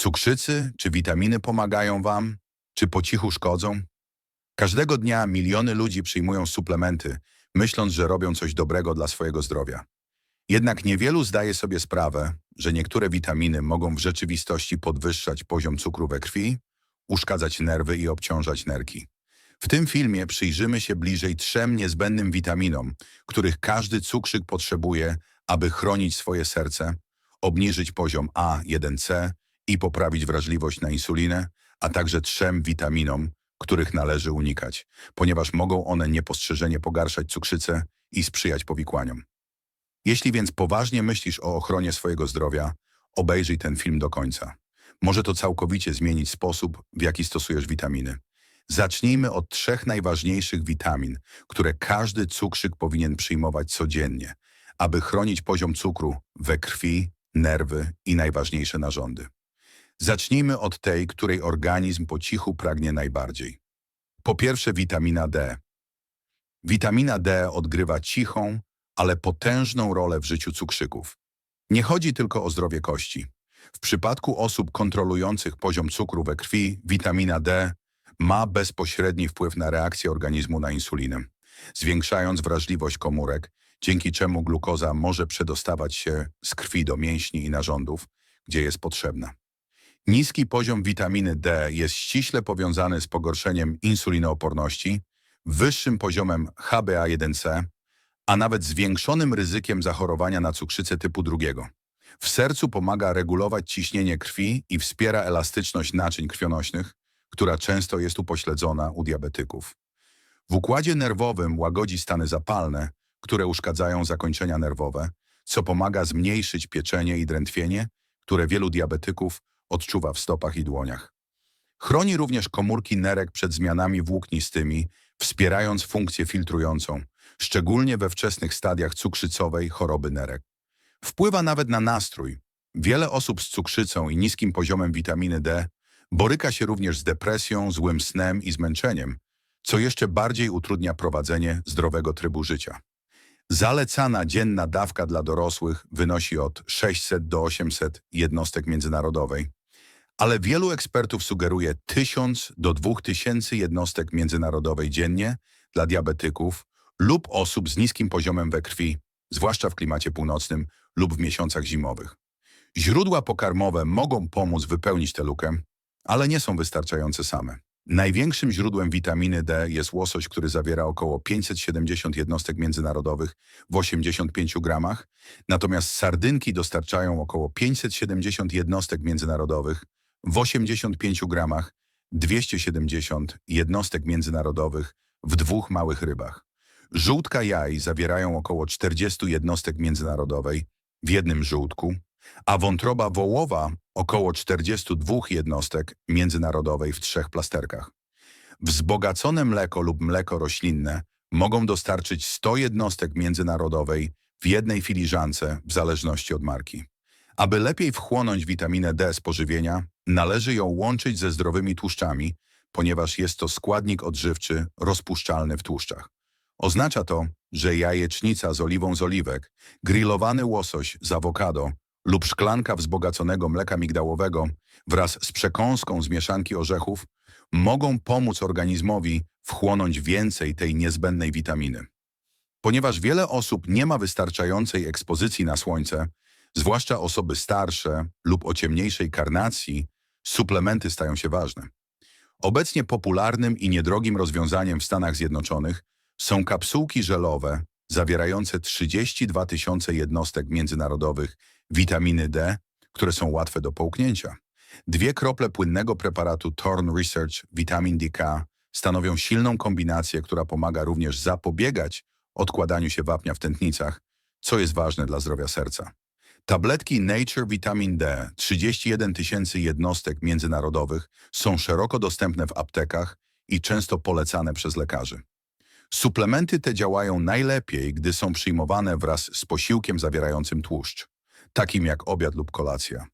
Cukrzycy czy witaminy pomagają Wam, czy po cichu szkodzą? Każdego dnia miliony ludzi przyjmują suplementy, myśląc, że robią coś dobrego dla swojego zdrowia. Jednak niewielu zdaje sobie sprawę, że niektóre witaminy mogą w rzeczywistości podwyższać poziom cukru we krwi, uszkadzać nerwy i obciążać nerki. W tym filmie przyjrzymy się bliżej trzem niezbędnym witaminom, których każdy cukrzyk potrzebuje, aby chronić swoje serce, obniżyć poziom A1C i poprawić wrażliwość na insulinę, a także trzem witaminom, których należy unikać, ponieważ mogą one niepostrzeżenie pogarszać cukrzycę i sprzyjać powikłaniom. Jeśli więc poważnie myślisz o ochronie swojego zdrowia, obejrzyj ten film do końca. Może to całkowicie zmienić sposób, w jaki stosujesz witaminy. Zacznijmy od trzech najważniejszych witamin, które każdy cukrzyk powinien przyjmować codziennie, aby chronić poziom cukru we krwi, nerwy i najważniejsze narządy. Zacznijmy od tej, której organizm po cichu pragnie najbardziej. Po pierwsze witamina D. Witamina D odgrywa cichą, ale potężną rolę w życiu cukrzyków. Nie chodzi tylko o zdrowie kości. W przypadku osób kontrolujących poziom cukru we krwi, witamina D ma bezpośredni wpływ na reakcję organizmu na insulinę, zwiększając wrażliwość komórek, dzięki czemu glukoza może przedostawać się z krwi do mięśni i narządów, gdzie jest potrzebna. Niski poziom witaminy D jest ściśle powiązany z pogorszeniem insulinooporności, wyższym poziomem HbA1c, a nawet zwiększonym ryzykiem zachorowania na cukrzycę typu drugiego. W sercu pomaga regulować ciśnienie krwi i wspiera elastyczność naczyń krwionośnych, która często jest upośledzona u diabetyków. W układzie nerwowym łagodzi stany zapalne, które uszkadzają zakończenia nerwowe, co pomaga zmniejszyć pieczenie i drętwienie, które wielu diabetyków odczuwa w stopach i dłoniach. Chroni również komórki nerek przed zmianami włóknistymi, wspierając funkcję filtrującą, szczególnie we wczesnych stadiach cukrzycowej choroby nerek. Wpływa nawet na nastrój. Wiele osób z cukrzycą i niskim poziomem witaminy D boryka się również z depresją, złym snem i zmęczeniem, co jeszcze bardziej utrudnia prowadzenie zdrowego trybu życia. Zalecana dzienna dawka dla dorosłych wynosi od 600 do 800 jednostek międzynarodowej, ale wielu ekspertów sugeruje 1000 do 2000 jednostek międzynarodowej dziennie dla diabetyków lub osób z niskim poziomem we krwi, zwłaszcza w klimacie północnym lub w miesiącach zimowych. Źródła pokarmowe mogą pomóc wypełnić tę lukę, ale nie są wystarczające same. Największym źródłem witaminy D jest łosoś, który zawiera około 570 jednostek międzynarodowych w 85 gramach, natomiast sardynki dostarczają około 570 jednostek międzynarodowych w 85 gramach, 270 jednostek międzynarodowych w dwóch małych rybach. Żółtka jaj zawierają około 40 jednostek międzynarodowej w jednym żółtku, a wątroba wołowa około 42 jednostek międzynarodowej w trzech plasterkach. Wzbogacone mleko lub mleko roślinne mogą dostarczyć 100 jednostek międzynarodowej w jednej filiżance w zależności od marki. Aby lepiej wchłonąć witaminę D z pożywienia, należy ją łączyć ze zdrowymi tłuszczami, ponieważ jest to składnik odżywczy rozpuszczalny w tłuszczach. Oznacza to, że jajecznica z oliwą z oliwek, grillowany łosoś z awokado lub szklanka wzbogaconego mleka migdałowego wraz z przekąską z mieszanki orzechów mogą pomóc organizmowi wchłonąć więcej tej niezbędnej witaminy. Ponieważ wiele osób nie ma wystarczającej ekspozycji na słońce, zwłaszcza osoby starsze lub o ciemniejszej karnacji, suplementy stają się ważne. Obecnie popularnym i niedrogim rozwiązaniem w Stanach Zjednoczonych są kapsułki żelowe zawierające 32 tysiące jednostek międzynarodowych witaminy D, które są łatwe do połknięcia. Dwie krople płynnego preparatu Thorn Research Vitamin DK stanowią silną kombinację, która pomaga również zapobiegać odkładaniu się wapnia w tętnicach, co jest ważne dla zdrowia serca. Tabletki Nature Vitamin D 31 tysięcy jednostek międzynarodowych są szeroko dostępne w aptekach i często polecane przez lekarzy. Suplementy te działają najlepiej, gdy są przyjmowane wraz z posiłkiem zawierającym tłuszcz, takim jak obiad lub kolacja.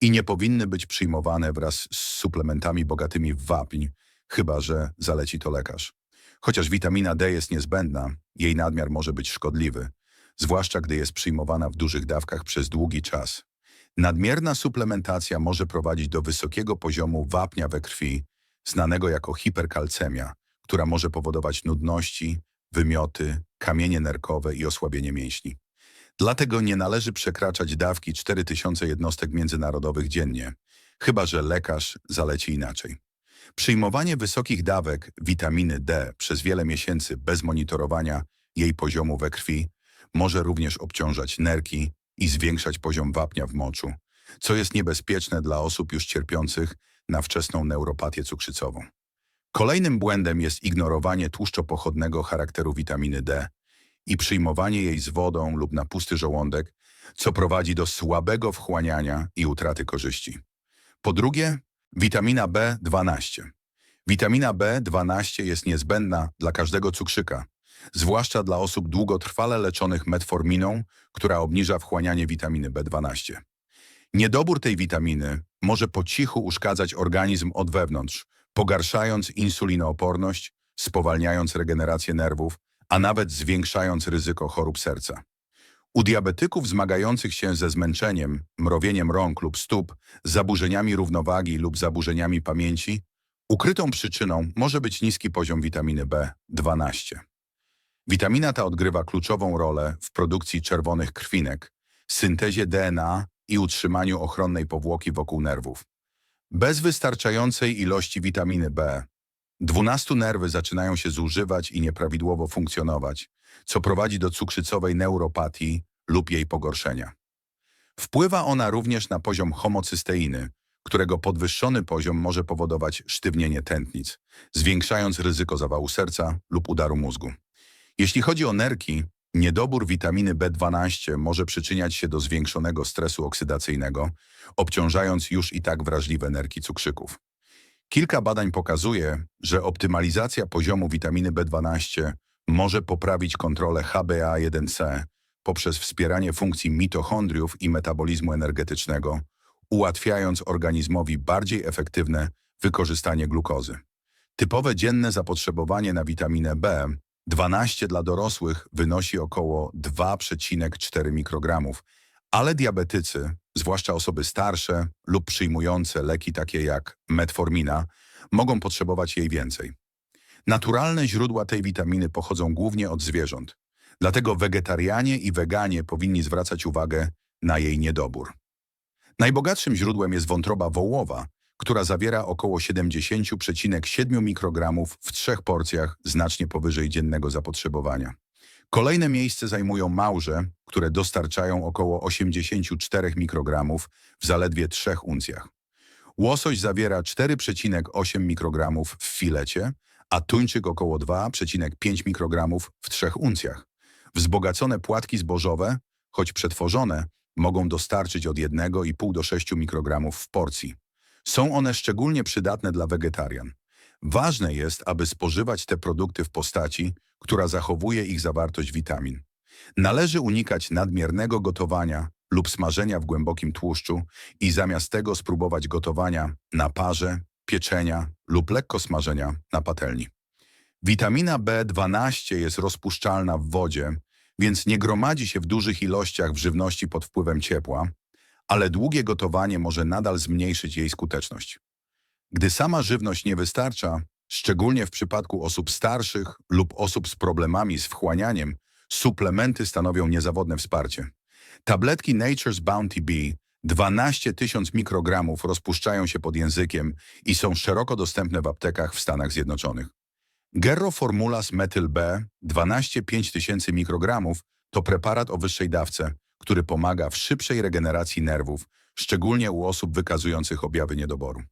I nie powinny być przyjmowane wraz z suplementami bogatymi w wapń, chyba że zaleci to lekarz. Chociaż witamina D jest niezbędna, jej nadmiar może być szkodliwy, zwłaszcza gdy jest przyjmowana w dużych dawkach przez długi czas. Nadmierna suplementacja może prowadzić do wysokiego poziomu wapnia we krwi, znanego jako hiperkalcemia, która może powodować nudności, wymioty, kamienie nerkowe i osłabienie mięśni. Dlatego nie należy przekraczać dawki 4000 jednostek międzynarodowych dziennie, chyba że lekarz zaleci inaczej. Przyjmowanie wysokich dawek witaminy D przez wiele miesięcy bez monitorowania jej poziomu we krwi może również obciążać nerki i zwiększać poziom wapnia w moczu, co jest niebezpieczne dla osób już cierpiących na wczesną neuropatię cukrzycową. Kolejnym błędem jest ignorowanie tłuszczopochodnego charakteru witaminy D i przyjmowanie jej z wodą lub na pusty żołądek, co prowadzi do słabego wchłaniania i utraty korzyści. Po drugie, witamina B12. Witamina B12 jest niezbędna dla każdego cukrzyka, zwłaszcza dla osób długotrwale leczonych metforminą, która obniża wchłanianie witaminy B12. Niedobór tej witaminy może po cichu uszkadzać organizm od wewnątrz, pogarszając insulinooporność, spowalniając regenerację nerwów, a nawet zwiększając ryzyko chorób serca. U diabetyków zmagających się ze zmęczeniem, mrowieniem rąk lub stóp, zaburzeniami równowagi lub zaburzeniami pamięci, ukrytą przyczyną może być niski poziom witaminy B12. Witamina ta odgrywa kluczową rolę w produkcji czerwonych krwinek, syntezie DNA i utrzymaniu ochronnej powłoki wokół nerwów. Bez wystarczającej ilości witaminy B, 12 nerwy zaczynają się zużywać i nieprawidłowo funkcjonować, co prowadzi do cukrzycowej neuropatii lub jej pogorszenia. Wpływa ona również na poziom homocysteiny, którego podwyższony poziom może powodować sztywnienie tętnic, zwiększając ryzyko zawału serca lub udaru mózgu. Jeśli chodzi o nerki, niedobór witaminy B12 może przyczyniać się do zwiększonego stresu oksydacyjnego, obciążając już i tak wrażliwe nerki cukrzyków. Kilka badań pokazuje, że optymalizacja poziomu witaminy B12 może poprawić kontrolę HbA1c poprzez wspieranie funkcji mitochondriów i metabolizmu energetycznego, ułatwiając organizmowi bardziej efektywne wykorzystanie glukozy. Typowe dzienne zapotrzebowanie na witaminę B 12 dla dorosłych wynosi około 2,4 mikrogramów, ale diabetycy, zwłaszcza osoby starsze lub przyjmujące leki takie jak metformina, mogą potrzebować jej więcej. Naturalne źródła tej witaminy pochodzą głównie od zwierząt, dlatego wegetarianie i weganie powinni zwracać uwagę na jej niedobór. Najbogatszym źródłem jest wątroba wołowa, która zawiera około 70,7 mikrogramów w trzech porcjach znacznie powyżej dziennego zapotrzebowania. Kolejne miejsce zajmują małże, które dostarczają około 84 mikrogramów w zaledwie trzech uncjach. Łosoś zawiera 4,8 mikrogramów w filecie, a tuńczyk około 2,5 mikrogramów w trzech uncjach. Wzbogacone płatki zbożowe, choć przetworzone, mogą dostarczyć od 1,5 do 6 mikrogramów w porcji. Są one szczególnie przydatne dla wegetarian. Ważne jest, aby spożywać te produkty w postaci, która zachowuje ich zawartość witamin. Należy unikać nadmiernego gotowania lub smażenia w głębokim tłuszczu i zamiast tego spróbować gotowania na parze, pieczenia lub lekko smażenia na patelni. Witamina B12 jest rozpuszczalna w wodzie, więc nie gromadzi się w dużych ilościach w żywności pod wpływem ciepła, ale długie gotowanie może nadal zmniejszyć jej skuteczność. Gdy sama żywność nie wystarcza, szczególnie w przypadku osób starszych lub osób z problemami z wchłanianiem, suplementy stanowią niezawodne wsparcie. Tabletki Nature's Bounty B 12 tysiąc mikrogramów rozpuszczają się pod językiem i są szeroko dostępne w aptekach w Stanach Zjednoczonych. Gerro Formulas Metyl B 12 5000 mikrogramów to preparat o wyższej dawce, który pomaga w szybszej regeneracji nerwów, szczególnie u osób wykazujących objawy niedoboru.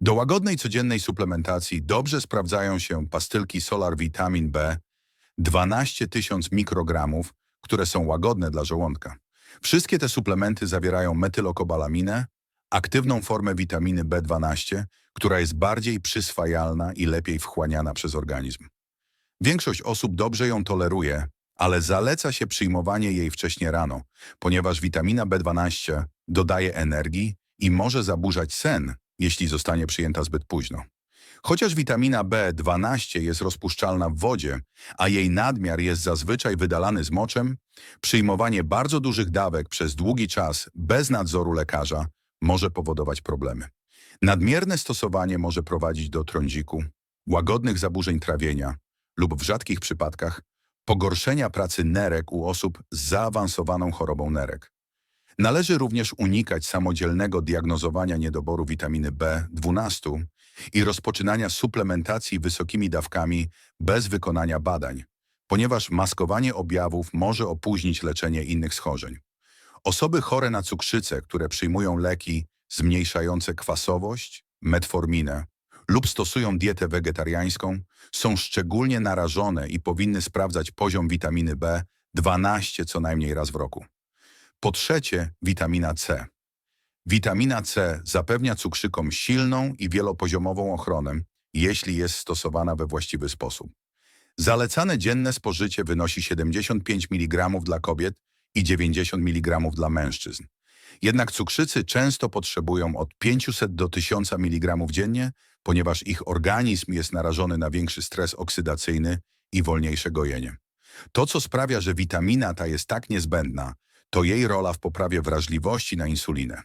Do łagodnej codziennej suplementacji dobrze sprawdzają się pastylki Solar Vitamin B 12 tysiąc mikrogramów, które są łagodne dla żołądka. Wszystkie te suplementy zawierają metylokobalaminę, aktywną formę witaminy B12, która jest bardziej przyswajalna i lepiej wchłaniana przez organizm. Większość osób dobrze ją toleruje, ale zaleca się przyjmowanie jej wcześnie rano, ponieważ witamina B12 dodaje energii i może zaburzać sen, jeśli zostanie przyjęta zbyt późno. Chociaż witamina B12 jest rozpuszczalna w wodzie, a jej nadmiar jest zazwyczaj wydalany z moczem, przyjmowanie bardzo dużych dawek przez długi czas bez nadzoru lekarza może powodować problemy. Nadmierne stosowanie może prowadzić do trądziku, łagodnych zaburzeń trawienia lub w rzadkich przypadkach pogorszenia pracy nerek u osób z zaawansowaną chorobą nerek. Należy również unikać samodzielnego diagnozowania niedoboru witaminy B12 i rozpoczynania suplementacji wysokimi dawkami bez wykonania badań, ponieważ maskowanie objawów może opóźnić leczenie innych schorzeń. Osoby chore na cukrzycę, które przyjmują leki zmniejszające kwasowość, metforminę lub stosują dietę wegetariańską, są szczególnie narażone i powinny sprawdzać poziom witaminy B12 co najmniej raz w roku. Po trzecie, witamina C. Witamina C zapewnia cukrzykom silną i wielopoziomową ochronę, jeśli jest stosowana we właściwy sposób. Zalecane dzienne spożycie wynosi 75 mg dla kobiet i 90 mg dla mężczyzn. Jednak cukrzycy często potrzebują od 500 do 1000 mg dziennie, ponieważ ich organizm jest narażony na większy stres oksydacyjny i wolniejsze gojenie. To, co sprawia, że witamina ta jest tak niezbędna, to jej rola w poprawie wrażliwości na insulinę.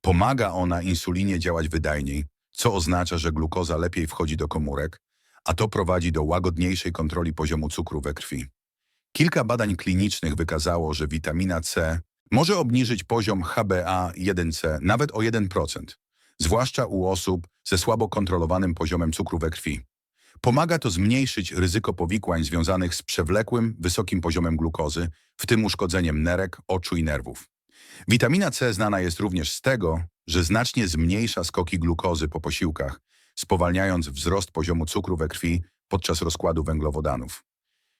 Pomaga ona insulinie działać wydajniej, co oznacza, że glukoza lepiej wchodzi do komórek, a to prowadzi do łagodniejszej kontroli poziomu cukru we krwi. Kilka badań klinicznych wykazało, że witamina C może obniżyć poziom HbA1c nawet o 1%, zwłaszcza u osób ze słabo kontrolowanym poziomem cukru we krwi. Pomaga to zmniejszyć ryzyko powikłań związanych z przewlekłym, wysokim poziomem glukozy, w tym uszkodzeniem nerek, oczu i nerwów. Witamina C znana jest również z tego, że znacznie zmniejsza skoki glukozy po posiłkach, spowalniając wzrost poziomu cukru we krwi podczas rozkładu węglowodanów.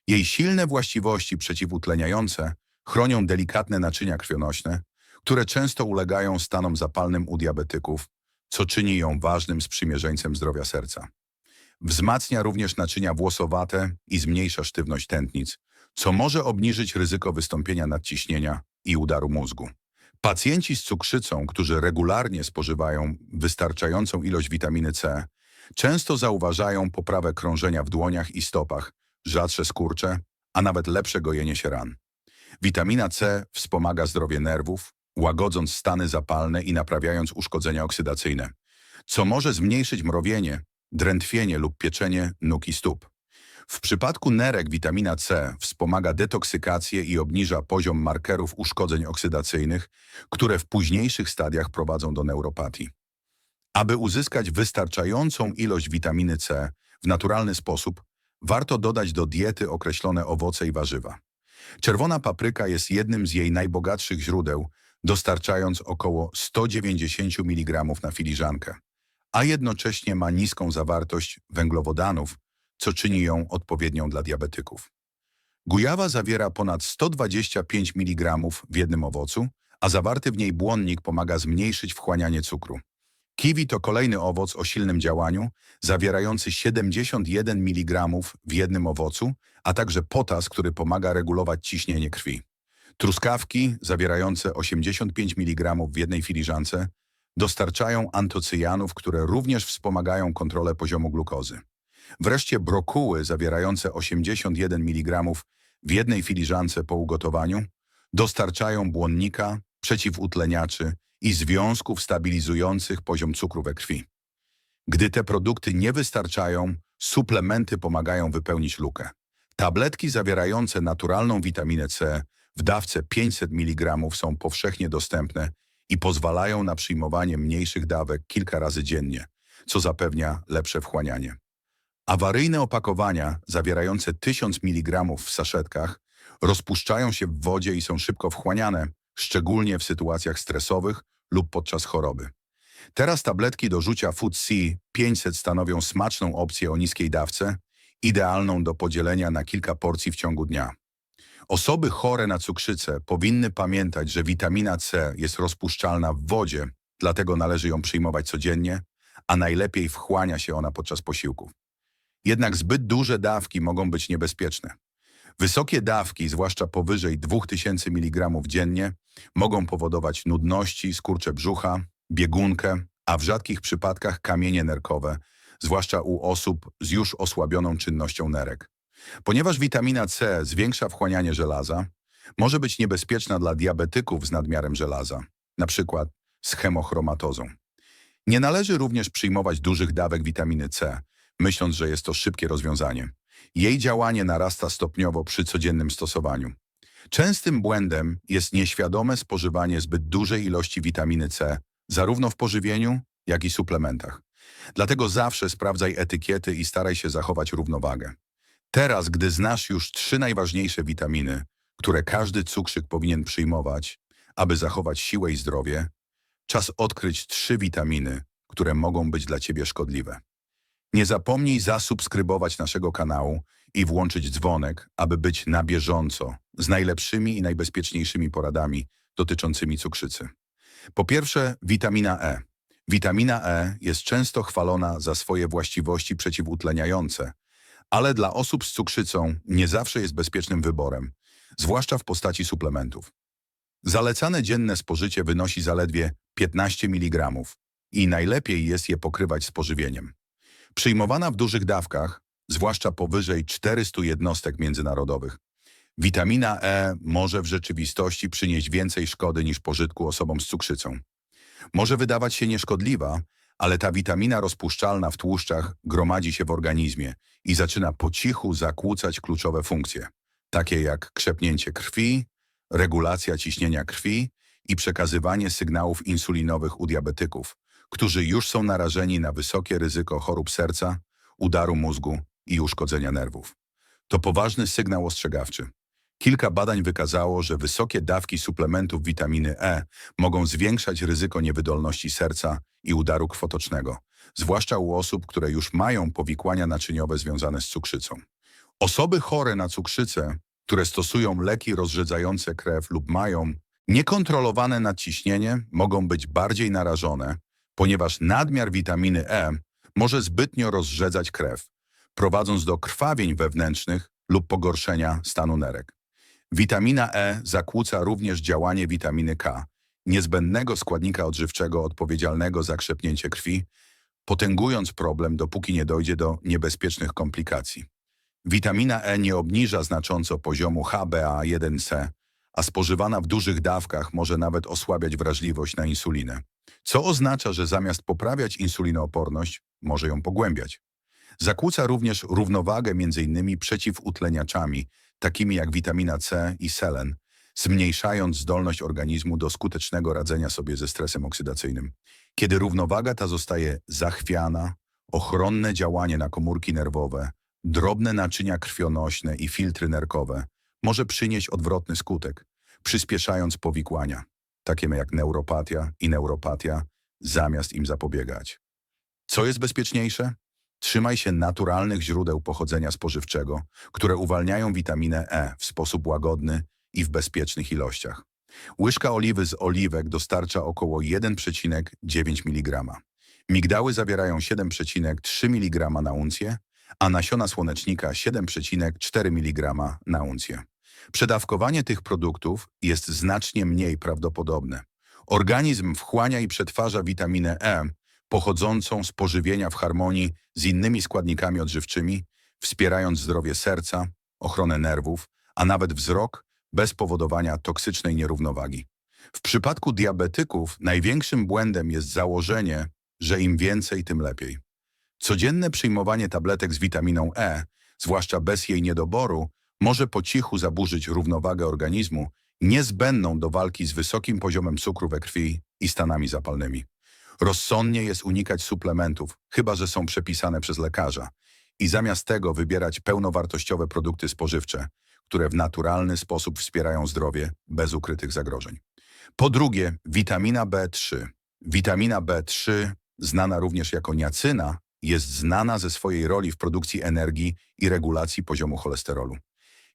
Jej silne właściwości przeciwutleniające chronią delikatne naczynia krwionośne, które często ulegają stanom zapalnym u diabetyków, co czyni ją ważnym sprzymierzeńcem zdrowia serca. Wzmacnia również naczynia włosowate i zmniejsza sztywność tętnic, co może obniżyć ryzyko wystąpienia nadciśnienia i udaru mózgu. Pacjenci z cukrzycą, którzy regularnie spożywają wystarczającą ilość witaminy C, często zauważają poprawę krążenia w dłoniach i stopach, rzadsze skurcze, a nawet lepsze gojenie się ran. Witamina C wspomaga zdrowie nerwów, łagodząc stany zapalne i naprawiając uszkodzenia oksydacyjne, co może zmniejszyć mrowienie, drętwienie lub pieczenie nóg i stóp. W przypadku nerek witamina C wspomaga detoksykację i obniża poziom markerów uszkodzeń oksydacyjnych, które w późniejszych stadiach prowadzą do neuropatii. Aby uzyskać wystarczającą ilość witaminy C w naturalny sposób, warto dodać do diety określone owoce i warzywa. Czerwona papryka jest jednym z jej najbogatszych źródeł, dostarczając około 190 mg na filiżankę, a jednocześnie ma niską zawartość węglowodanów, co czyni ją odpowiednią dla diabetyków. Gujawa zawiera ponad 125 mg w jednym owocu, a zawarty w niej błonnik pomaga zmniejszyć wchłanianie cukru. Kiwi to kolejny owoc o silnym działaniu, zawierający 71 mg w jednym owocu, a także potas, który pomaga regulować ciśnienie krwi. Truskawki, zawierające 85 mg w jednej filiżance, dostarczają antocyjanów, które również wspomagają kontrolę poziomu glukozy. Wreszcie brokuły, zawierające 81 mg w jednej filiżance po ugotowaniu, dostarczają błonnika, przeciwutleniaczy i związków stabilizujących poziom cukru we krwi. Gdy te produkty nie wystarczają, suplementy pomagają wypełnić lukę. Tabletki zawierające naturalną witaminę C w dawce 500 mg są powszechnie dostępne i pozwalają na przyjmowanie mniejszych dawek kilka razy dziennie, co zapewnia lepsze wchłanianie. Awaryjne opakowania zawierające 1000 mg w saszetkach rozpuszczają się w wodzie i są szybko wchłaniane, szczególnie w sytuacjach stresowych lub podczas choroby. Teraz tabletki do rzucia Food C 500 stanowią smaczną opcję o niskiej dawce, idealną do podzielenia na kilka porcji w ciągu dnia. Osoby chore na cukrzycę powinny pamiętać, że witamina C jest rozpuszczalna w wodzie, dlatego należy ją przyjmować codziennie, a najlepiej wchłania się ona podczas posiłków. Jednak zbyt duże dawki mogą być niebezpieczne. Wysokie dawki, zwłaszcza powyżej 2000 mg dziennie, mogą powodować nudności, skurcze brzucha, biegunkę, a w rzadkich przypadkach kamienie nerkowe, zwłaszcza u osób z już osłabioną czynnością nerek. Ponieważ witamina C zwiększa wchłanianie żelaza, może być niebezpieczna dla diabetyków z nadmiarem żelaza, przykład z hemochromatozą. Nie należy również przyjmować dużych dawek witaminy C, myśląc, że jest to szybkie rozwiązanie. Jej działanie narasta stopniowo przy codziennym stosowaniu. Częstym błędem jest nieświadome spożywanie zbyt dużej ilości witaminy C, zarówno w pożywieniu, jak i suplementach. Dlatego zawsze sprawdzaj etykiety i staraj się zachować równowagę. Teraz, gdy znasz już trzy najważniejsze witaminy, które każdy cukrzyk powinien przyjmować, aby zachować siłę i zdrowie, czas odkryć trzy witaminy, które mogą być dla Ciebie szkodliwe. Nie zapomnij zasubskrybować naszego kanału i włączyć dzwonek, aby być na bieżąco z najlepszymi i najbezpieczniejszymi poradami dotyczącymi cukrzycy. Po pierwsze, witamina E. Witamina E jest często chwalona za swoje właściwości przeciwutleniające, ale dla osób z cukrzycą nie zawsze jest bezpiecznym wyborem, zwłaszcza w postaci suplementów. Zalecane dzienne spożycie wynosi zaledwie 15 mg i najlepiej jest je pokrywać z pożywieniem. Przyjmowana w dużych dawkach, zwłaszcza powyżej 400 jednostek międzynarodowych, witamina E może w rzeczywistości przynieść więcej szkody niż pożytku osobom z cukrzycą. Może wydawać się nieszkodliwa, ale ta witamina rozpuszczalna w tłuszczach gromadzi się w organizmie i zaczyna po cichu zakłócać kluczowe funkcje, takie jak krzepnięcie krwi, regulacja ciśnienia krwi i przekazywanie sygnałów insulinowych u diabetyków, którzy już są narażeni na wysokie ryzyko chorób serca, udaru mózgu i uszkodzenia nerwów. To poważny sygnał ostrzegawczy. Kilka badań wykazało, że wysokie dawki suplementów witaminy E mogą zwiększać ryzyko niewydolności serca i udaru krwotocznego, zwłaszcza u osób, które już mają powikłania naczyniowe związane z cukrzycą. Osoby chore na cukrzycę, które stosują leki rozrzedzające krew lub mają niekontrolowane nadciśnienie, mogą być bardziej narażone, ponieważ nadmiar witaminy E może zbytnio rozrzedzać krew, prowadząc do krwawień wewnętrznych lub pogorszenia stanu nerek. Witamina E zakłóca również działanie witaminy K, niezbędnego składnika odżywczego odpowiedzialnego za krzepnięcie krwi, potęgując problem, dopóki nie dojdzie do niebezpiecznych komplikacji. Witamina E nie obniża znacząco poziomu HbA1c, a spożywana w dużych dawkach może nawet osłabiać wrażliwość na insulinę, co oznacza, że zamiast poprawiać insulinooporność, może ją pogłębiać. Zakłóca również równowagę między innymi przeciwutleniaczami, takimi jak witamina C i selen, zmniejszając zdolność organizmu do skutecznego radzenia sobie ze stresem oksydacyjnym. Kiedy równowaga ta zostaje zachwiana, ochronne działanie na komórki nerwowe, drobne naczynia krwionośne i filtry nerkowe może przynieść odwrotny skutek, przyspieszając powikłania, takie jak neuropatia i neuropatia, zamiast im zapobiegać. Co jest bezpieczniejsze? Trzymaj się naturalnych źródeł pochodzenia spożywczego, które uwalniają witaminę E w sposób łagodny i w bezpiecznych ilościach. Łyżka oliwy z oliwek dostarcza około 1,9 mg. Migdały zawierają 7,3 mg na uncję, a nasiona słonecznika 7,4 mg na uncję. Przedawkowanie tych produktów jest znacznie mniej prawdopodobne. Organizm wchłania i przetwarza witaminę E pochodzącą z pożywienia w harmonii z innymi składnikami odżywczymi, wspierając zdrowie serca, ochronę nerwów, a nawet wzrok bez powodowania toksycznej nierównowagi. W przypadku diabetyków największym błędem jest założenie, że im więcej, tym lepiej. Codzienne przyjmowanie tabletek z witaminą E, zwłaszcza bez jej niedoboru, może po cichu zaburzyć równowagę organizmu niezbędną do walki z wysokim poziomem cukru we krwi i stanami zapalnymi. Rozsądnie jest unikać suplementów, chyba że są przepisane przez lekarza i zamiast tego wybierać pełnowartościowe produkty spożywcze, które w naturalny sposób wspierają zdrowie bez ukrytych zagrożeń. Po drugie, witamina B3. Witamina B3, znana również jako niacyna, jest znana ze swojej roli w produkcji energii i regulacji poziomu cholesterolu.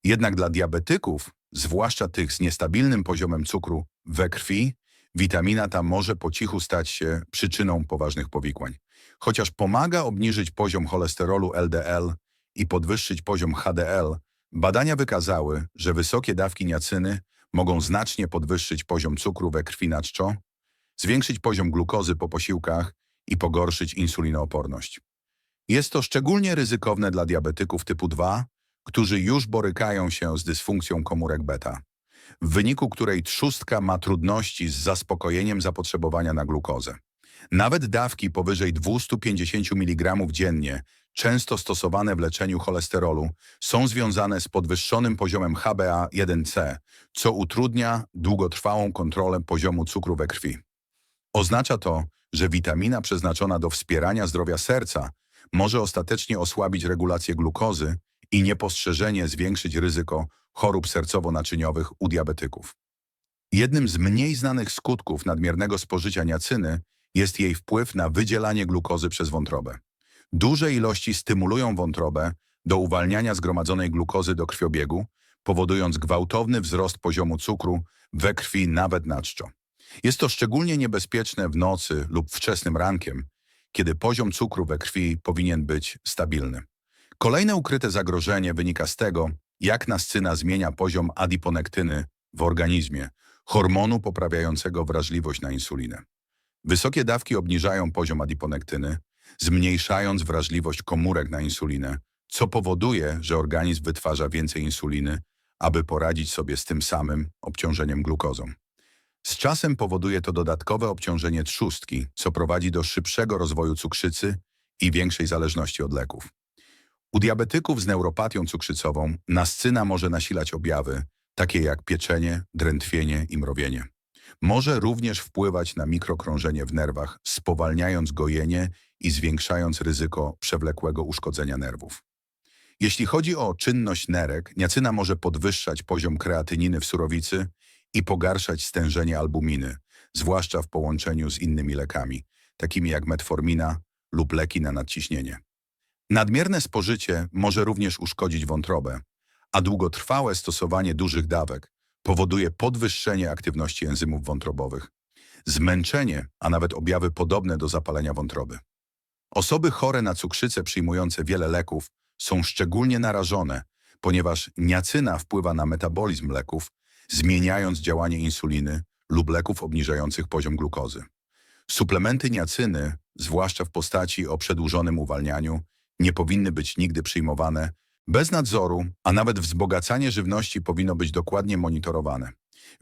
Jednak dla diabetyków, zwłaszcza tych z niestabilnym poziomem cukru we krwi, witamina ta może po cichu stać się przyczyną poważnych powikłań. Chociaż pomaga obniżyć poziom cholesterolu LDL i podwyższyć poziom HDL, badania wykazały, że wysokie dawki niacyny mogą znacznie podwyższyć poziom cukru we krwi na czczo, zwiększyć poziom glukozy po posiłkach i pogorszyć insulinooporność. Jest to szczególnie ryzykowne dla diabetyków typu 2, którzy już borykają się z dysfunkcją komórek beta, w wyniku której trzustka ma trudności z zaspokojeniem zapotrzebowania na glukozę. Nawet dawki powyżej 250 mg dziennie, często stosowane w leczeniu cholesterolu, są związane z podwyższonym poziomem HbA1c, co utrudnia długotrwałą kontrolę poziomu cukru we krwi. Oznacza to, że witamina przeznaczona do wspierania zdrowia serca może ostatecznie osłabić regulację glukozy i niepostrzeżenie zwiększyć ryzyko chorób sercowo-naczyniowych u diabetyków. Jednym z mniej znanych skutków nadmiernego spożycia niacyny jest jej wpływ na wydzielanie glukozy przez wątrobę. Duże ilości stymulują wątrobę do uwalniania zgromadzonej glukozy do krwiobiegu, powodując gwałtowny wzrost poziomu cukru we krwi nawet na czczo. Jest to szczególnie niebezpieczne w nocy lub wczesnym rankiem, kiedy poziom cukru we krwi powinien być stabilny. Kolejne ukryte zagrożenie wynika z tego, jak nascyna zmienia poziom adiponektyny w organizmie, hormonu poprawiającego wrażliwość na insulinę. Wysokie dawki obniżają poziom adiponektyny, zmniejszając wrażliwość komórek na insulinę, co powoduje, że organizm wytwarza więcej insuliny, aby poradzić sobie z tym samym obciążeniem glukozą. Z czasem powoduje to dodatkowe obciążenie trzustki, co prowadzi do szybszego rozwoju cukrzycy i większej zależności od leków. U diabetyków z neuropatią cukrzycową nascyna może nasilać objawy, takie jak pieczenie, drętwienie i mrowienie. Może również wpływać na mikrokrążenie w nerwach, spowalniając gojenie i zwiększając ryzyko przewlekłego uszkodzenia nerwów. Jeśli chodzi o czynność nerek, niacyna może podwyższać poziom kreatyniny w surowicy i pogarszać stężenie albuminy, zwłaszcza w połączeniu z innymi lekami, takimi jak metformina lub leki na nadciśnienie. Nadmierne spożycie może również uszkodzić wątrobę, a długotrwałe stosowanie dużych dawek powoduje podwyższenie aktywności enzymów wątrobowych, zmęczenie, a nawet objawy podobne do zapalenia wątroby. Osoby chore na cukrzycę przyjmujące wiele leków są szczególnie narażone, ponieważ niacyna wpływa na metabolizm leków, zmieniając działanie insuliny lub leków obniżających poziom glukozy. Suplementy niacyny, zwłaszcza w postaci o przedłużonym uwalnianiu, nie powinny być nigdy przyjmowane bez nadzoru, a nawet wzbogacanie żywności powinno być dokładnie monitorowane.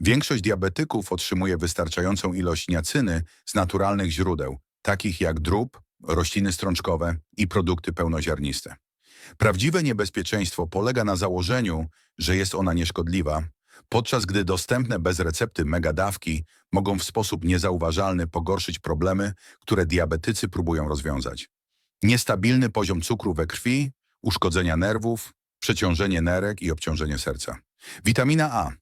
Większość diabetyków otrzymuje wystarczającą ilość niacyny z naturalnych źródeł, takich jak drób, rośliny strączkowe i produkty pełnoziarniste. Prawdziwe niebezpieczeństwo polega na założeniu, że jest ona nieszkodliwa, podczas gdy dostępne bez recepty megadawki mogą w sposób niezauważalny pogorszyć problemy, które diabetycy próbują rozwiązać. Niestabilny poziom cukru we krwi, uszkodzenia nerwów, przeciążenie nerek i obciążenie serca. Witamina A.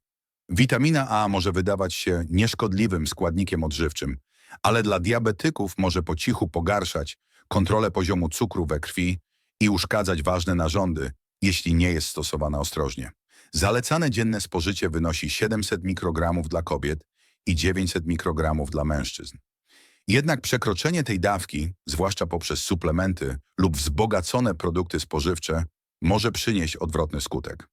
Witamina A może wydawać się nieszkodliwym składnikiem odżywczym, ale dla diabetyków może po cichu pogarszać kontrolę poziomu cukru we krwi i uszkadzać ważne narządy, jeśli nie jest stosowana ostrożnie. Zalecane dzienne spożycie wynosi 700 mikrogramów dla kobiet i 900 mikrogramów dla mężczyzn. Jednak przekroczenie tej dawki, zwłaszcza poprzez suplementy lub wzbogacone produkty spożywcze, może przynieść odwrotny skutek.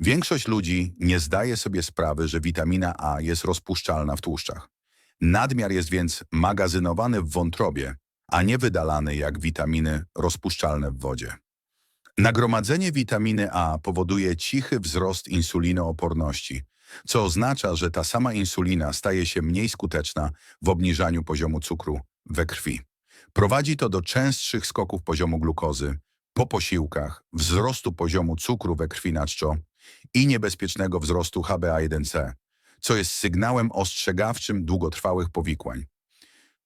Większość ludzi nie zdaje sobie sprawy, że witamina A jest rozpuszczalna w tłuszczach. Nadmiar jest więc magazynowany w wątrobie, a nie wydalany jak witaminy rozpuszczalne w wodzie. Nagromadzenie witaminy A powoduje cichy wzrost insulinooporności, co oznacza, że ta sama insulina staje się mniej skuteczna w obniżaniu poziomu cukru we krwi. Prowadzi to do częstszych skoków poziomu glukozy, po posiłkach, wzrostu poziomu cukru we krwi na czczo i niebezpiecznego wzrostu HbA1c, co jest sygnałem ostrzegawczym długotrwałych powikłań.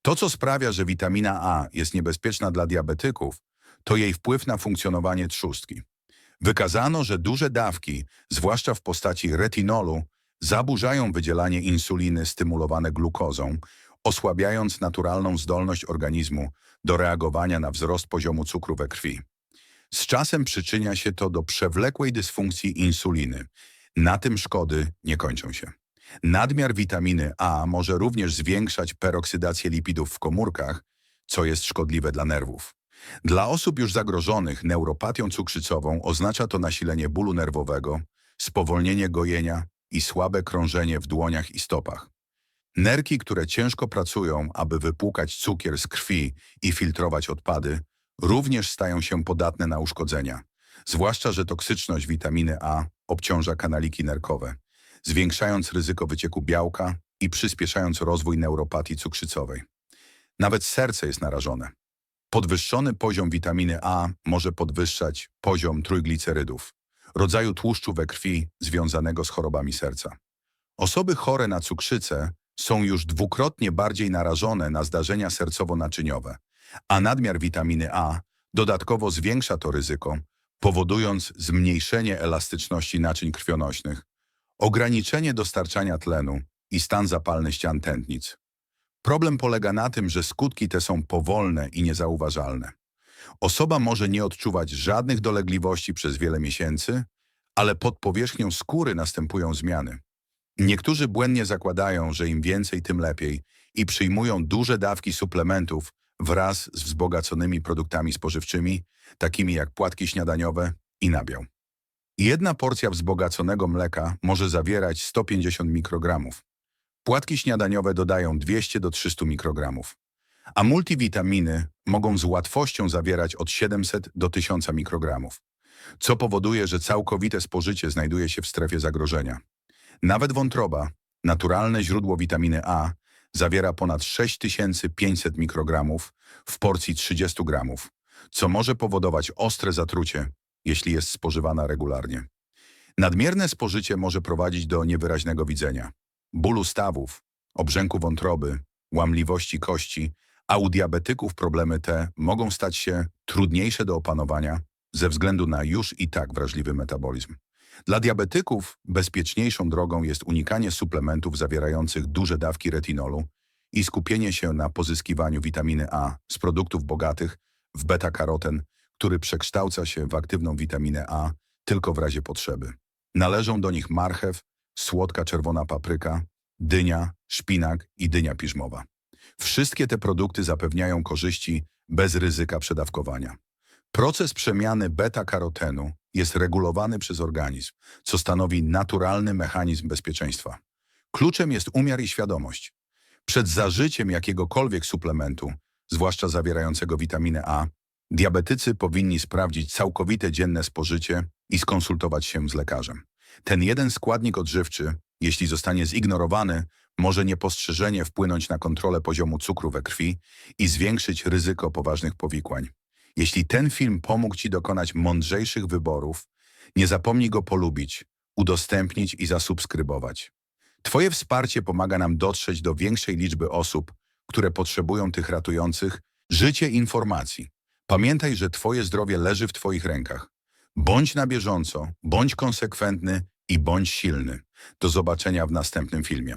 To, co sprawia, że witamina A jest niebezpieczna dla diabetyków, to jej wpływ na funkcjonowanie trzustki. Wykazano, że duże dawki, zwłaszcza w postaci retinolu, zaburzają wydzielanie insuliny stymulowane glukozą, osłabiając naturalną zdolność organizmu do reagowania na wzrost poziomu cukru we krwi. Z czasem przyczynia się to do przewlekłej dysfunkcji insuliny. Na tym szkody nie kończą się. Nadmiar witaminy A może również zwiększać peroksydację lipidów w komórkach, co jest szkodliwe dla nerwów. Dla osób już zagrożonych neuropatią cukrzycową oznacza to nasilenie bólu nerwowego, spowolnienie gojenia i słabe krążenie w dłoniach i stopach. Nerki, które ciężko pracują, aby wypłukać cukier z krwi i filtrować odpady, również stają się podatne na uszkodzenia, zwłaszcza, że toksyczność witaminy A obciąża kanaliki nerkowe, zwiększając ryzyko wycieku białka i przyspieszając rozwój neuropatii cukrzycowej. Nawet serce jest narażone. Podwyższony poziom witaminy A może podwyższać poziom trójglicerydów, rodzaju tłuszczu we krwi związanego z chorobami serca. Osoby chore na cukrzycę są już dwukrotnie bardziej narażone na zdarzenia sercowo-naczyniowe, a nadmiar witaminy A dodatkowo zwiększa to ryzyko, powodując zmniejszenie elastyczności naczyń krwionośnych, ograniczenie dostarczania tlenu i stan zapalny ścian tętnic. Problem polega na tym, że skutki te są powolne i niezauważalne. Osoba może nie odczuwać żadnych dolegliwości przez wiele miesięcy, ale pod powierzchnią skóry następują zmiany. Niektórzy błędnie zakładają, że im więcej, tym lepiej i przyjmują duże dawki suplementów wraz z wzbogaconymi produktami spożywczymi, takimi jak płatki śniadaniowe i nabiał. Jedna porcja wzbogaconego mleka może zawierać 150 mikrogramów. Płatki śniadaniowe dodają 200 do 300 mikrogramów, a multivitaminy mogą z łatwością zawierać od 700 do 1000 mikrogramów, co powoduje, że całkowite spożycie znajduje się w strefie zagrożenia. Nawet wątroba, naturalne źródło witaminy A, zawiera ponad 6500 mikrogramów w porcji 30 gramów, co może powodować ostre zatrucie, jeśli jest spożywana regularnie. Nadmierne spożycie może prowadzić do niewyraźnego widzenia, bólu stawów, obrzęku wątroby, łamliwości kości, a u diabetyków problemy te mogą stać się trudniejsze do opanowania ze względu na już i tak wrażliwy metabolizm. Dla diabetyków bezpieczniejszą drogą jest unikanie suplementów zawierających duże dawki retinolu i skupienie się na pozyskiwaniu witaminy A z produktów bogatych w beta-karoten, który przekształca się w aktywną witaminę A tylko w razie potrzeby. Należą do nich marchew, słodka czerwona papryka, dynia, szpinak i dynia piżmowa. Wszystkie te produkty zapewniają korzyści bez ryzyka przedawkowania. Proces przemiany beta-karotenu jest regulowany przez organizm, co stanowi naturalny mechanizm bezpieczeństwa. Kluczem jest umiar i świadomość. Przed zażyciem jakiegokolwiek suplementu, zwłaszcza zawierającego witaminę A, diabetycy powinni sprawdzić całkowite dzienne spożycie i skonsultować się z lekarzem. Ten jeden składnik odżywczy, jeśli zostanie zignorowany, może niepostrzeżenie wpłynąć na kontrolę poziomu cukru we krwi i zwiększyć ryzyko poważnych powikłań. Jeśli ten film pomógł Ci dokonać mądrzejszych wyborów, nie zapomnij go polubić, udostępnić i zasubskrybować. Twoje wsparcie pomaga nam dotrzeć do większej liczby osób, które potrzebują tych ratujących życie informacji. Pamiętaj, że Twoje zdrowie leży w Twoich rękach. Bądź na bieżąco, bądź konsekwentny i bądź silny. Do zobaczenia w następnym filmie.